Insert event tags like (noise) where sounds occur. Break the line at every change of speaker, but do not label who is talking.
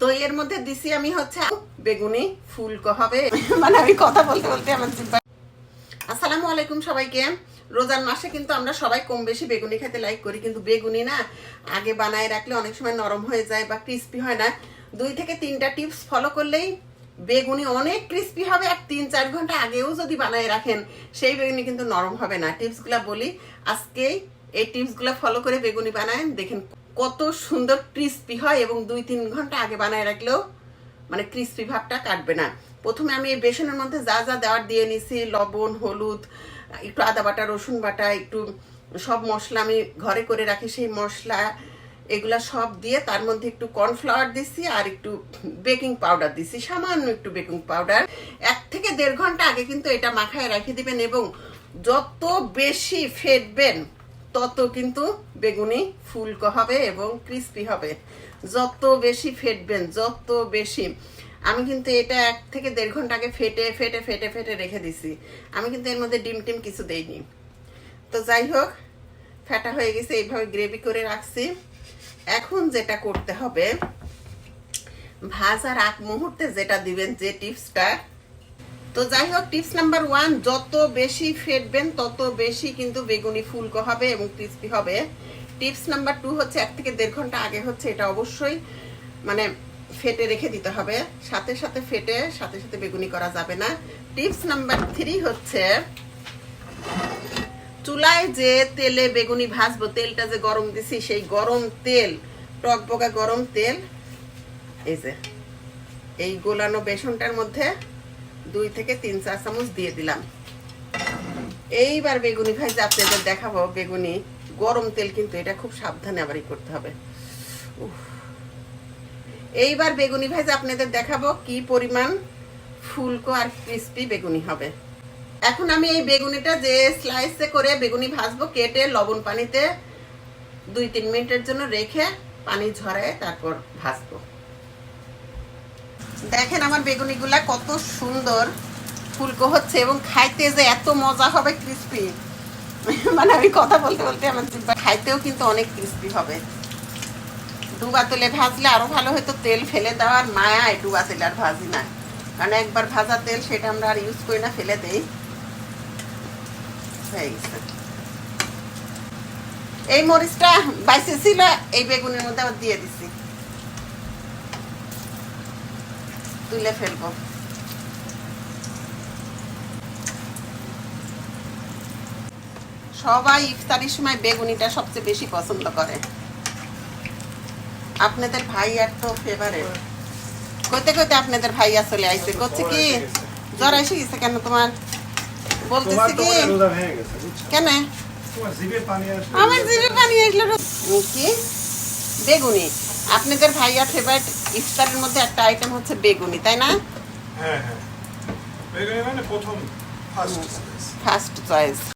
তো এর মধ্যে দিছি আমি হচ্ছে বেগুনি, ফুলকো হবে। (laughs) মানে আমি কথা বলতে বলতে আমার জিব্বা আসসালামু আলাইকুম সবাইকে। রোজার মাসে কিন্তু আমরা সবাই কম বেশি বেগুনি খেতে লাইক করি, কিন্তু বেগুনি না আগে বানায় রাখলে অনেক সময় নরম হয়ে যায় বা ক্রিস্পি হয় না। দুই থেকে তিনটা টিপস ফলো করলেই বেগুনি অনেক ক্রিস্পি হবে আর তিন চার ঘণ্টা আগেও যদি বানায় রাখেন, সেই বেগুনি কিন্তু নরম হবে না। টিপসগুলা বলি, আজকেই এই টিপসগুলো ফলো করে বেগুনি বানায় দেখেন কত সুন্দর ক্রিস্পি হয় এবং দুই তিন ঘণ্টা আগে বানায় রাখলেও মানে ক্রিস্পি ভাবটা কাটবে না। প্রথমে আমি এই বেসনের মধ্যে যা যা দেওয়ার দিয়ে নিছি, লবণ, হলুদ, একটু আদা বাটা, রসুন বাটা, একটু সব মশলা আমি ঘরে করে রাখি, সেই মশলা এগুলা সব দিয়ে তার মধ্যে একটু কর্নফ্লাওয়ার দিছি আর একটু বেকিং পাউডার দিছি, সামান্য একটু বেকিং পাউডার এক থেকে দেড় ঘণ্টা আগে কিন্তু এটা মাখায় রেখে দিবেন এবং যত বেশি ফেটবেন, তত কিন্তু বেগুনি ফুলকো হবে এবং ক্রিস্পি হবে। যত বেশি ফেটবেন, যত বেশি। আমি কিন্তু এটা এক থেকে দেড় ঘণ্টা আগে ফেটে ফেটে ফেটে ফেটে রেখে দিছি। আমি কিন্তু এর মধ্যে ডিম টিম কিছু দেইনি। তো যাই হোক, ফেটা হয়ে গেছে, এইভাবে গ্রেভি করে রাখছি। এখন যেটা করতে হবে, ভাজার আগ মুহূর্তে যেটা দিবেন যে টিপসটা তো যাই হোক টিপস নাম্বার ওয়ান, যত বেশি ফেটবেন, তত বেশি কিন্তু বেগুনি ফুলকো হবে এবং ক্রিস্পি হবে। টিপস নাম্বার টু হচ্ছে, এক থেকে দেড় ঘণ্টা আগে হচ্ছে এটা অবশ্যই মানে ফেটে রেখে দিতে হবে। সাথে সাথে ফেটে, সাথে সাথে বেগুনি করা যাবে না। টিপস নাম্বার থ্রি হচ্ছে, চুলায় যে তেলে বেগুনি ভাজবো, তেলটা যে গরম দিছি, সেই গরম তেল টকবগা গরম তেল, এই যে, এই গোলানো বেসনটার মধ্যে দুই থেকে তিন চার চামচ দিয়ে দিলাম। এইবার বেগুনি যে আপনাদের দেখাবো। বেগুনি গরম তেল কিন্তু এটা খুব সাবধানে আবারই করতে হবে। এইবার বেগুনি যে আপনাদের দেখাবো কি পরিমাণ ফুলকো আর ক্রিস্পি বেগুনি হবে। এখন আমি এই বেগুনিটা যে স্লাইসে করে বেগুনি ভাজবো, কেটে লবণ পানিতে দুই তিন মিনিটের জন্য রেখে পানি ঝরায় তারপর ভাজবো। দেখেন আমার বেগুনিগুলা কত সুন্দর ফুলকো হচ্ছে এবং খাইতে যে এত মজা হবে ক্রিস্পি মানে আমি কথা বলতে বলতে আমার জিব্বা খাইতেও কিন্তু অনেক ক্রিস্পি হবে। ডুবা তেলে ভাজলে আরও ভালো হতো, তেল ফেলে দেওয়ার মায়ায় ডুবা তেলে আর ভাজি না। কারণ একবার ভাজা তেল সেটা আমরা আর ইউজ করি না, ফেলে দেই। এই মরিচটা বাইসে ছিল, এই বেগুনের মধ্যে আবার দিয়ে দিছি। তুলে ফেলব। সবাই ইফতারির সময় বেগুনিটা সবচেয়ে বেশি পছন্দ করে। আপনাদের ভাই আর তো ফেভারেট কইতে কইতে আপনাদের ভাইয়া চলে আইছে। করছে কি জ্বর এসে গেছে কেন তোমার? বলতেছে কি? কেন? আমার জিভে পানি আসলো কি? বেগুনি। আপনাদের ভাইয়া ফেভারিট ইফতারের মধ্যে একটা আইটেম হচ্ছে বেগুনি তাই না?
হ্যাঁ হ্যাঁ। বেগুনি মানে প্রথম
ফার্স্ট চয়েস